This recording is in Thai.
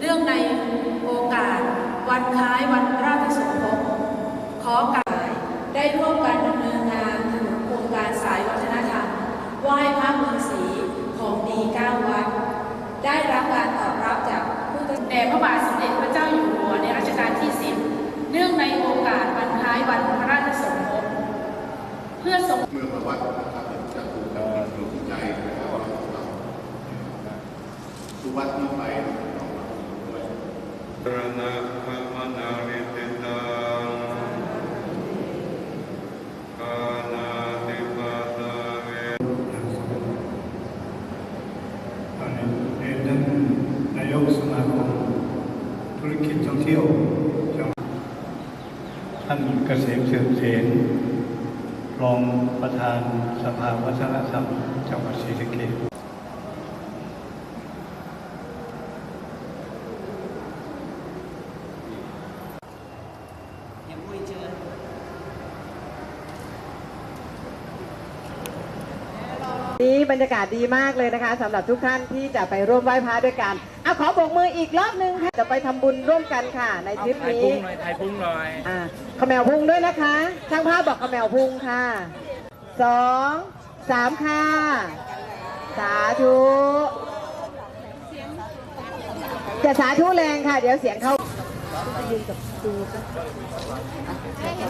เนื่องในโอกาส วันคล้ายวันราชสมภพขอกาวได้ร่วมกันดำเนินงานถนนโครงการสายวัฒนธรรมไหว้พระเมืองศรีของดีเก้าวัด ได้รับการตอบรับจากผู้แด่พระบาทสมเด็จพระเจ้าอยู่หัวในรัชกาลที่10เนื่องในโอกาสวันคล้ายวันพระราชสมภพเพื่อทรงเมือมาวัดนะครับจะถูกดำเนินอยู่ที่ใจนะครับว่าเราทุกวัดที่ไป ท่านนายกสมาคมธุรกิจท่องเที่ยวจังเกษมเสื่อมเสนรองประธานสภาวัฒนธรรมจังหวัดศรีสะเกษ นี้บรรยากาศดีมากเลยนะคะสำหรับทุกท่านที่จะไปร่วมไหว้พระด้วยกันเอาขอโบกมืออีกรอบหนึงค่ะจะไปทำบุญร่วมกันค่ะ ในทริปถ่ายนี้พุงหน่อยถ่ายพุงหน่อยอ่าขมแมวพุงด้วยนะคะช่างภาพบอกขมแมวพุงค่ะสองสามค่ะสาธุจะสาธุแรงค่ะ เดี๋ยวเสียงเข้ายืนกับดูกัน